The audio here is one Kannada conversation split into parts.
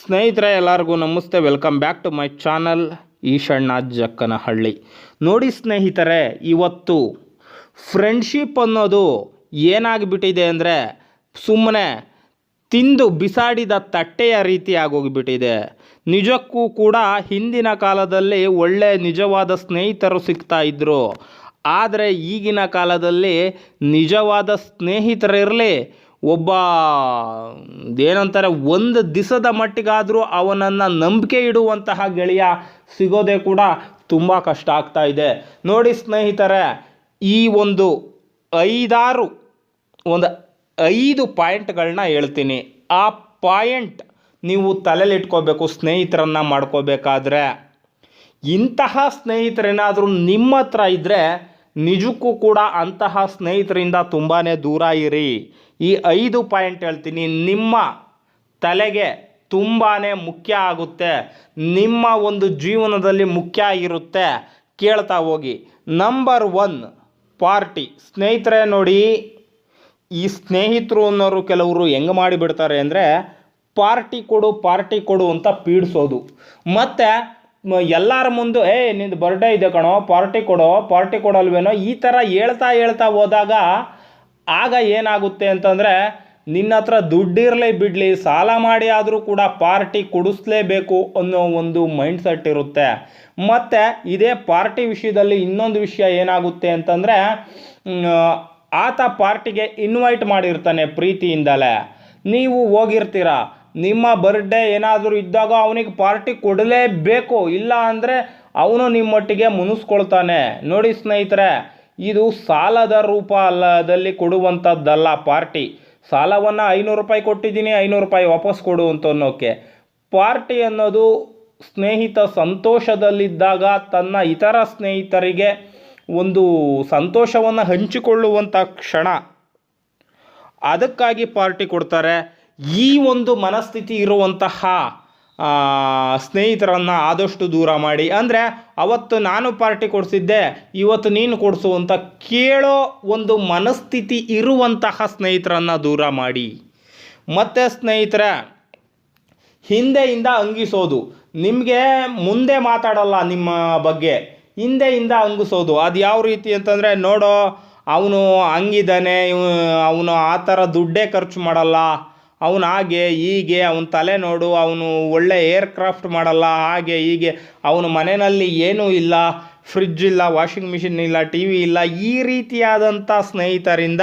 ಸ್ನೇಹಿತರೆ, ಎಲ್ಲರಿಗೂ ನಮಸ್ತೆ. Welcome back to my channel Eshanna Jakkanahalli. ನೋಡಿ ಸ್ನೇಹಿತರೆ, ಇವತ್ತು ಫ್ರೆಂಡ್ಶಿಪ್ ಅನ್ನೋದು ಏನಾಗಿಬಿಟ್ಟಿದೆ ಅಂದರೆ ಸುಮ್ಮನೆ ತಿಂದು ಬಿಸಾಡಿದ ತಟ್ಟೆಯ ರೀತಿ ಆಗೋಗಿಬಿಟ್ಟಿದೆ. ನಿಜಕ್ಕೂ ಕೂಡ ಹಿಂದಿನ ಕಾಲದಲ್ಲಿ ಒಳ್ಳೆ ನಿಜವಾದ ಸ್ನೇಹಿತರು ಸಿಗ್ತಾ ಇದ್ದರು ಆದರೆ ಈಗಿನ ಕಾಲದಲ್ಲಿ ನಿಜವಾದ ಸ್ನೇಹಿತರಿರಲಿ, ಒಬ್ಬ ಏನಂತಾರೆ ಒಂದು ದಿವಸದ ಮಟ್ಟಿಗಾದರೂ ಅವನನ್ನು ನಂಬಿಕೆ ಇಡುವಂತಹ ಗೆಳೆಯ ಸಿಗೋದೇ ಕೂಡ ತುಂಬ ಕಷ್ಟ ಆಗ್ತಾ ಇದೆ. ನೋಡಿ ಸ್ನೇಹಿತರೆ, ಈ ಒಂದು ಐದಾರು, ಒಂದು ಐದು ಪಾಯಿಂಟ್ಗಳನ್ನ ಹೇಳ್ತೀನಿ. ಆ ಪಾಯಿಂಟ್ ನೀವು ತಲೆಯಲ್ಲಿ ಇಟ್ಕೋಬೇಕು ಸ್ನೇಹಿತರನ್ನು ಮಾಡ್ಕೋಬೇಕಾದ್ರೆ. ಇಂತಹ ಸ್ನೇಹಿತರೇನಾದರೂ ನಿಮ್ಮ ಹತ್ರ ಇದ್ದರೆ ನಿಜಕ್ಕೂ ಕೂಡ ಅಂತಹ ಸ್ನೇಹಿತರಿಂದ ತುಂಬಾ ದೂರ ಇರಿ. ಈ ಐದು ಪಾಯಿಂಟ್ ಹೇಳ್ತೀನಿ. ನಿಮ್ಮ ತಲೆಗೆ ತುಂಬಾ ಮುಖ್ಯ ಆಗುತ್ತೆ. ನಿಮ್ಮ ಒಂದು ಜೀವನದಲ್ಲಿ ಮುಖ್ಯ ಇರುತ್ತೆ. ಕೇಳ್ತಾ ಹೋಗಿ. ನಂಬರ್ ಒನ್ ಪಾರ್ಟಿ ಸ್ನೇಹಿತರೆ ನೋಡಿ, ಈ ಸ್ನೇಹಿತರು ಅನ್ನೋರು ಕೆಲವರು ಹೆಂಗೆ ಮಾಡಿಬಿಡ್ತಾರೆ ಅಂದರೆ ಪಾರ್ಟಿ ಕೊಡು ಪಾರ್ಟಿ ಕೊಡು ಅಂತ ಪೀಡಿಸೋದು. ಮತ್ತು ಎಲ್ಲರ ಮುಂದೆ, ಏ, ನಿಂದು ಬರ್ಡೇ ಇದೆ ಕಣೋ ಪಾರ್ಟಿ ಕೊಡೋ ಪಾರ್ಟಿ ಕೊಡಲ್ವೇನೋ, ಈ ಥರ ಹೇಳ್ತಾ ಹೇಳ್ತಾ ಹೋದಾಗ ಆಗ ಏನಾಗುತ್ತೆ ಅಂತಂದರೆ, ನಿನ್ನ ಹತ್ರ ದುಡ್ಡಿರಲಿ ಬಿಡಲಿ, ಸಾಲ ಮಾಡಿ ಆದರೂ ಕೂಡ ಪಾರ್ಟಿ ಕೊಡಿಸ್ಲೇಬೇಕು ಅನ್ನೋ ಒಂದು ಮೈಂಡ್ ಸೆಟ್ ಇರುತ್ತೆ. ಮತ್ತು ಇದೇ ಪಾರ್ಟಿ ವಿಷಯದಲ್ಲಿ ಇನ್ನೊಂದು ವಿಷಯ ಏನಾಗುತ್ತೆ ಅಂತಂದರೆ ಆತ ಪಾರ್ಟಿಗೆ ಇನ್ವೈಟ್ ಮಾಡಿರ್ತಾನೆ ಪ್ರೀತಿಯಿಂದಲೇ. ನೀವು ಹೋಗಿರ್ತೀರ? ನಿಮ್ಮ ಬರ್ಡೇ ಏನಾದರೂ ಇದ್ದಾಗ ಅವನಿಗೆ ಪಾರ್ಟಿ ಕೊಡಲೇಬೇಕು. ಇಲ್ಲ ಅಂದರೆ ಅವನು ನಿಮ್ಮೊಟ್ಟಿಗೆ ಮುನಿಸ್ಕೊಳ್ತಾನೆ. ನೋಡಿ ಸ್ನೇಹಿತರೆ, ಇದು ಸಾಲದ ರೂಪ ಅಲ್ಲದಲ್ಲಿ ಕೊಡುವಂಥದ್ದಲ್ಲ ಪಾರ್ಟಿ ಸಾಲವನ್ನು ಐನೂರು ರೂಪಾಯಿ ಕೊಟ್ಟಿದ್ದೀನಿ, ಐನೂರು ರೂಪಾಯಿ ವಾಪಸ್ ಕೊಡು ಅಂತ ಅನ್ನೋಕ್ಕೆ ಪಾರ್ಟಿ ಅನ್ನೋದು ಸ್ನೇಹಿತ ಸಂತೋಷದಲ್ಲಿದ್ದಾಗ ತನ್ನ ಇತರ ಸ್ನೇಹಿತರಿಗೆ ಒಂದು ಸಂತೋಷವನ್ನು ಹಂಚಿಕೊಳ್ಳುವಂಥ ಕ್ಷಣ. ಅದಕ್ಕಾಗಿ ಪಾರ್ಟಿ ಕೊಡ್ತಾರೆ. ಈ ಒಂದು ಮನಸ್ಥಿತಿ ಇರುವಂತಹ ಸ್ನೇಹಿತರನ್ನು ಆದಷ್ಟು ದೂರ ಮಾಡಿ. ಅಂದರೆ ಅವತ್ತು ನಾನು ಪಾರ್ಟಿ ಕೊಡಿಸಿದ್ದೆ, ಇವತ್ತು ನೀನು ಕೊಡಿಸು ಅಂತ ಕೇಳೋ ಒಂದು ಮನಸ್ಥಿತಿ ಇರುವಂತಹ ಸ್ನೇಹಿತರನ್ನು ದೂರ ಮಾಡಿ. ಮತ್ತು ಸ್ನೇಹಿತರೆ, ಹಿಂದೆಯಿಂದ ಅಂಗಿಸೋದು. ನಿಮಗೆ ಮುಂದೆ ಮಾತಾಡಲ್ಲ ನಿಮ್ಮ ಬಗ್ಗೆ. ಹಿಂದೆಯಿಂದ ಅಂಗಿಸೋದು. ಅದು ಯಾವ ರೀತಿ ಅಂತಂದರೆ, ನೋಡೋ, ಅವನು ಹಂಗಿದ್ದಾನೆ ಅವನು ಆ ಥರ ದುಡ್ಡೇ ಖರ್ಚು ಮಾಡಲ್ಲ. ಅವನು ಹಾಗೆ, ಹೀಗೆ, ಅವನ ತಲೆ ನೋಡು, ಅವನು ಒಳ್ಳೆ ಏರ್ಕ್ರಾಫ್ಟ್ ಮಾಡಲ್ಲ, ಹಾಗೆ, ಹೀಗೆ. ಅವನ ಮನೆಯಲ್ಲಿ ಏನೂ ಇಲ್ಲ ಫ್ರಿಜ್ ಇಲ್ಲ ವಾಷಿಂಗ್ ಮಿಷಿನ್ ಇಲ್ಲ ಟಿ ವಿ ಇಲ್ಲ. ಈ ರೀತಿಯಾದಂಥ ಸ್ನೇಹಿತರಿಂದ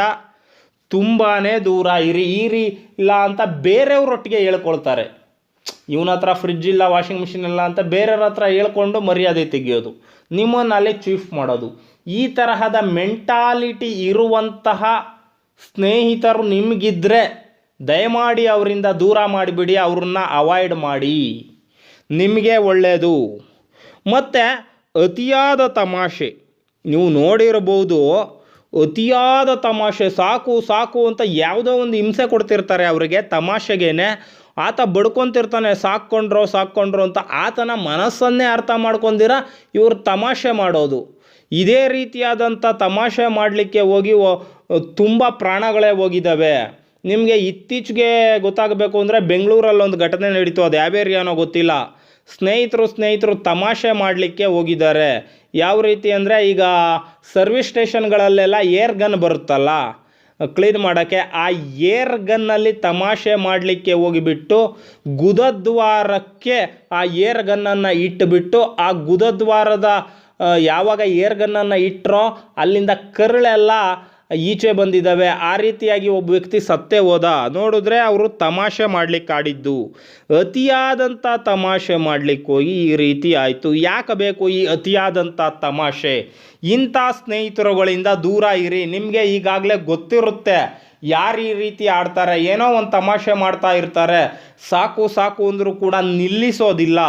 ತುಂಬಾ ದೂರ ಇರಿ ಈ ರೀ ಇಲ್ಲ ಅಂತ ಬೇರೆಯವ್ರೊಟ್ಟಿಗೆ ಹೇಳ್ಕೊಳ್ತಾರೆ. ಇವನ ಹತ್ರ ಫ್ರಿಜ್ ಇಲ್ಲ ವಾಷಿಂಗ್ ಮಿಷಿನ್ ಇಲ್ಲ ಅಂತ ಬೇರೆಯವ್ರ ಹತ್ರ ಹೇಳ್ಕೊಂಡು ಮರ್ಯಾದೆ ತೆಗೆಯೋದು. ನಿಮ್ಮನ್ನು ಚೀಫ್ ಮಾಡೋದು. ಈ ತರಹದ ಮೆಂಟಾಲಿಟಿ ಇರುವಂತಹ ಸ್ನೇಹಿತರು ನಿಮಗಿದ್ರೆ ದಯಮಾಡಿ ಅವರಿಂದ ದೂರ ಮಾಡಿಬಿಡಿ, ಅವ್ರನ್ನ ಅವಾಯ್ಡ್ ಮಾಡಿ. ನಿಮಗೆ ಒಳ್ಳೆಯದು ಮತ್ತು ಅತಿಯಾದ ತಮಾಷೆ. ನೀವು ನೋಡಿರಬಹುದು, ಅತಿಯಾದ ತಮಾಷೆ, ಸಾಕು ಸಾಕು ಅಂತ ಯಾವುದೋ ಒಂದು ಹಿಂಸೆ ಕೊಡ್ತಿರ್ತಾರೆ ಅವರಿಗೆ ತಮಾಷೆಗೇನೆ. ಆತ ಬಡ್ಕೊತಿರ್ತಾನೆ, ಸಾಕ್ಕೊಂಡ್ರೋ ಸಾಕ್ಕೊಂಡ್ರೋ ಅಂತ ಆತನ ಮನಸ್ಸನ್ನೇ ಅರ್ಥ ಮಾಡ್ಕೊಂಡಿರ ಇವ್ರು ತಮಾಷೆ ಮಾಡೋದು. ಇದೇ ರೀತಿಯಾದಂಥ ತಮಾಷೆ ಮಾಡಲಿಕ್ಕೆ ಹೋಗಿ ತುಂಬ ಪ್ರಾಣಗಳೇ ಹೋಗಿದ್ದಾವೆ. ನಿಮಗೆ ಇತ್ತೀಚೆಗೆ ಗೊತ್ತಾಗಬೇಕು ಅಂದರೆ ಬೆಂಗಳೂರಲ್ಲಿ ಒಂದು ಘಟನೆ ನಡೀತು, ಅದು ಯಾವ ಏರಿಯಾನೋ ಗೊತ್ತಿಲ್ಲ. ಸ್ನೇಹಿತರು ಸ್ನೇಹಿತರು ತಮಾಷೆ ಮಾಡಲಿಕ್ಕೆ ಹೋಗಿದ್ದಾರೆ. ಯಾವ ರೀತಿ ಅಂದರೆ ಈಗ ಸರ್ವಿಸ್ ಸ್ಟೇಷನ್ಗಳಲ್ಲೆಲ್ಲ ಏರ್ ಗನ್ ಬರುತ್ತಲ್ಲ, ಕ್ಲೀನ್ ಮಾಡೋಕ್ಕೆ, ಆ ಏರ್ ಗನ್ನಲ್ಲಿ ತಮಾಷೆ ಮಾಡಲಿಕ್ಕೆ ಹೋಗಿಬಿಟ್ಟು ಗುದದ್ವಾರಕ್ಕೆ ಆ ಏರ್ ಗನ್ನನ್ನು ಇಟ್ಟುಬಿಟ್ಟು, ಆ ಗುದದ್ವಾರದ ಯಾವಾಗ ಏರ್ ಗನ್ನನ್ನು ಇಟ್ಟರೋ ಅಲ್ಲಿಂದ ಕರುಳೆಲ್ಲ ಈಚೆ ಬಂದಿದ್ದಾವೆ. ಆ ರೀತಿಯಾಗಿ ಒಬ್ಬ ವ್ಯಕ್ತಿ ಸತ್ತೇ ಹೋದ. ನೋಡಿದ್ರೆ ಅವರು ತಮಾಷೆ ಮಾಡ್ಲಿಕ್ಕೆ ಆಡಿದ್ದು. ಅತಿಯಾದಂಥ ತಮಾಷೆ ಮಾಡಲಿಕ್ಕೆ ಹೋಗಿ ಈ ರೀತಿ ಆಯಿತು. ಯಾಕೆ ಬೇಕು ಈ ಅತಿಯಾದಂಥ ತಮಾಷೆ? ಇಂಥ ಸ್ನೇಹಿತರುಗಳಿಂದ ದೂರ ಇರಿ. ನಿಮಗೆ ಈಗಾಗಲೇ ಗೊತ್ತಿರುತ್ತೆ ಯಾರು ಈ ರೀತಿ ಆಡ್ತಾರೆ, ಏನೋ ಒಂದು ತಮಾಷೆ ಮಾಡ್ತಾ ಇರ್ತಾರೆ. ಸಾಕು ಸಾಕು ಅಂದರೂ ಕೂಡ ನಿಲ್ಲಿಸೋದಿಲ್ಲ.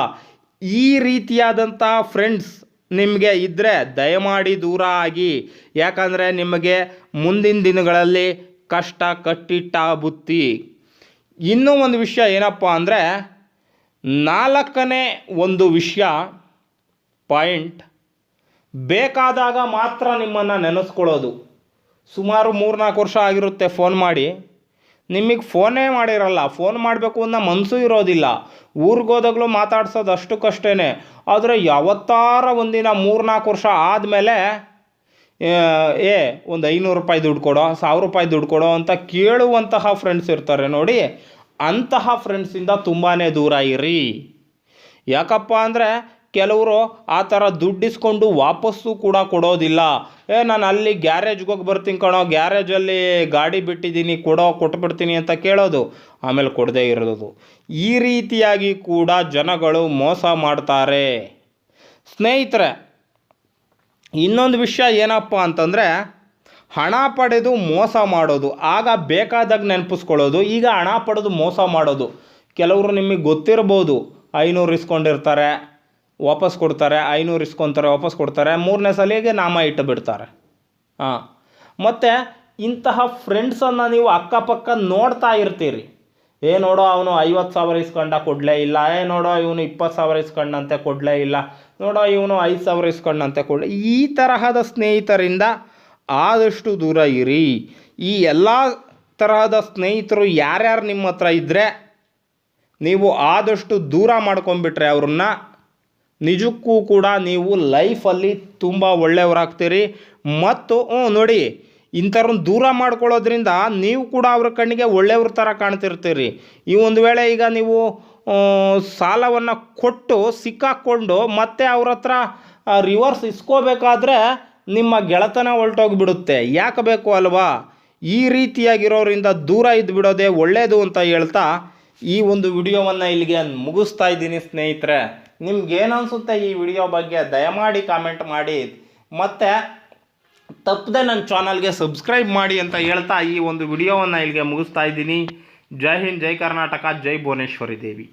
ಈ ರೀತಿಯಾದಂಥ ಫ್ರೆಂಡ್ಸ್ ನಿಮಗೆ ಇದ್ದರೆ ದಯಮಾಡಿ ದೂರ ಆಗಿ. ಯಾಕಂದರೆ ನಿಮಗೆ ಮುಂದಿನ ದಿನಗಳಲ್ಲಿ ಕಷ್ಟ ಕಟ್ಟಿಟ್ಟ ಬುತ್ತಿ ಇನ್ನೂ ಒಂದು ವಿಷಯ ಏನಪ್ಪ ಅಂದರೆ, ನಾಲ್ಕನೇ ಒಂದು ವಿಷಯ ಪಾಯಿಂಟ್, ಬೇಕಾದಾಗ ಮಾತ್ರ ನಿಮ್ಮನ್ನು ನೆನೆಸ್ಕೊಳ್ಳೋದು. ಸುಮಾರು ಮೂರ್ನಾಲ್ಕು ವರ್ಷ ಆಗಿರುತ್ತೆ ಫೋನ್ ಮಾಡಿ. ನಿಮಗೆ ಫೋನೇ ಮಾಡಿರಲ್ಲ. ಫೋನ್ ಮಾಡಬೇಕು ಅನ್ನೋ ಮನಸ್ಸು ಇರೋದಿಲ್ಲ. ಊರಿಗೆ ಹೋದಾಗಲೂ ಮಾತಾಡ್ಸೋದು ಅಷ್ಟಕ್ಕಷ್ಟೇ ಆದರೆ ಯಾವತ್ತಾರ ಒಂದಿನ ಮೂರ್ನಾಲ್ಕು ವರ್ಷ ಆದಮೇಲೆ, ಏ ಒಂದು ಐನೂರು ರೂಪಾಯಿ ದುಡ್ಡು ಕೊಡೋ, ಸಾವಿರ ರೂಪಾಯಿ ದುಡ್ಡು ಕೊಡೋ ಅಂತ ಕೇಳುವಂತಹ ಫ್ರೆಂಡ್ಸ್ ಇರ್ತಾರೆ ನೋಡಿ. ಅಂತಹ ಫ್ರೆಂಡ್ಸಿಂದ ತುಂಬಾ ದೂರ ಇರಿ. ಯಾಕಪ್ಪ ಅಂದರೆ ಕೆಲವರು ಆ ಥರ ದುಡ್ಡಿಸ್ಕೊಂಡು ವಾಪಸ್ಸು ಕೂಡ ಕೊಡೋದಿಲ್ಲ. ಏ, ನಾನು ಅಲ್ಲಿ ಗ್ಯಾರೇಜ್ಗೆ ಹೋಗಿ ಬರ್ತೀನಿ ಕಣೋ, ಗ್ಯಾರೇಜಲ್ಲಿ ಗಾಡಿ ಬಿಟ್ಟಿದ್ದೀನಿ, ಕೊಡೋ, ಕೊಟ್ಬಿಡ್ತೀನಿ ಅಂತ ಕೇಳೋದು. ಆಮೇಲೆ ಕೊಡದೇ ಇರೋದು. ಈ ರೀತಿಯಾಗಿ ಕೂಡ ಜನಗಳು ಮೋಸ ಮಾಡ್ತಾರೆ. ಸ್ನೇಹಿತರೆ, ಇನ್ನೊಂದು ವಿಷಯ ಏನಪ್ಪ ಅಂತಂದರೆ, ಹಣ ಪಡೆದು ಮೋಸ ಮಾಡೋದು. ಆಗ ಬೇಕಾದಾಗ ನೆನಪಿಸ್ಕೊಳ್ಳೋದು, ಈಗ ಹಣ ಪಡೆದು ಮೋಸ ಮಾಡೋದು. ಕೆಲವರು ನಿಮಗೆ ಗೊತ್ತಿರ್ಬೋದು, ಐನೂರು ಇಸ್ಕೊಂಡಿರ್ತಾರೆ. ವಾಪಸ್ ಕೊಡ್ತಾರೆ, ಐನೂರು ಇಸ್ಕೊತಾರೆ, ವಾಪಸ್ ಕೊಡ್ತಾರೆ, ಮೂರನೇ ಸಲಿಗೆ ನಾಮ ಇಟ್ಟು ಬಿಡ್ತಾರೆ. ಹಾಂ ಮತ್ತು ಇಂತಹ ಫ್ರೆಂಡ್ಸನ್ನು ನೀವು ಅಕ್ಕಪಕ್ಕ ನೋಡ್ತಾ ಇರ್ತೀರಿ. ಏ ನೋಡೋ ಅವನು ಐವತ್ತು ಸಾವಿರ ಇಸ್ಕೊಂಡ ಕೊಡಲೇ ಇಲ್ಲ, ಏ ನೋಡೋ ಇವನು ಇಪ್ಪತ್ತು ಸಾವಿರ ಇಸ್ಕೊಂಡಂತೆ ಕೊಡಲೇ ಇಲ್ಲ, ನೋಡೋ ಇವನು ಐದು ಸಾವಿರ ಇಸ್ಕೊಂಡಂತೆ ಕೊಡಲೇ ಈ ತರಹದ ಸ್ನೇಹಿತರಿಂದ ಆದಷ್ಟು ದೂರ ಇರಿ. ಈ ಎಲ್ಲ ತರಹದ ಸ್ನೇಹಿತರು ಯಾರ್ಯಾರು ನಿಮ್ಮ ಹತ್ರ ಇದ್ದರೆ ನೀವು ಆದಷ್ಟು ದೂರ ಮಾಡ್ಕೊಂಬಿಟ್ರೆ ಅವ್ರನ್ನ ನಿಜಕ್ಕೂ ಕೂಡ ನೀವು ಲೈಫಲ್ಲಿ ತುಂಬ ಒಳ್ಳೆಯವರಾಗ್ತೀರಿ. ಮತ್ತು ನೋಡಿ, ಇಂಥವ್ರನ್ನ ದೂರ ಮಾಡ್ಕೊಳ್ಳೋದ್ರಿಂದ ನೀವು ಕೂಡ ಅವ್ರ ಕಣ್ಣಿಗೆ ಒಳ್ಳೆಯವ್ರ ಥರ ಕಾಣ್ತಿರ್ತೀರಿ. ಈ ಒಂದು ವೇಳೆ ಈಗ ನೀವು ಸಾಲವನ್ನು ಕೊಟ್ಟು ಸಿಕ್ಕಾಕ್ಕೊಂಡು ಮತ್ತೆ ಅವ್ರ ಹತ್ರ ರಿವರ್ಸ್ ಇಸ್ಕೋಬೇಕಾದ್ರೆ ನಿಮ್ಮ ಗೆಳೆತನ ಹೊರಟೋಗ್ಬಿಡುತ್ತೆ ಯಾಕೆ ಬೇಕು ಅಲ್ವಾ? ಈ ರೀತಿಯಾಗಿರೋರಿಂದ ದೂರ ಇದ್ದು ಬಿಡೋದೇ ಒಳ್ಳೆಯದು ಅಂತ ಹೇಳ್ತಾ ಈ ಒಂದು ವಿಡಿಯೋವನ್ನು ಇಲ್ಲಿಗೆ ಮುಗಿಸ್ತಾ ಇದ್ದೀನಿ ಸ್ನೇಹಿತರೆ. ನಿಮ್ಗೇನು ಅನಿಸುತ್ತೆ ಈ ವಿಡಿಯೋ ಬಗ್ಗೆ ದಯಮಾಡಿ ಕಾಮೆಂಟ್ ಮಾಡಿ. ಮತ್ತು ತಪ್ಪದೆ ನನ್ನ ಚಾನಲ್ಗೆ ಸಬ್ಸ್ಕ್ರೈಬ್ ಮಾಡಿ ಅಂತ ಹೇಳ್ತಾ ಈ ಒಂದು ವಿಡಿಯೋವನ್ನು ಇಲ್ಲಿಗೆ ಮುಗಿಸ್ತಾ ಇದ್ದೀನಿ. ಜೈ ಹಿಂದ್, ಜೈ ಕರ್ನಾಟಕ, ಜೈ ಭುವನೇಶ್ವರಿ ದೇವಿ.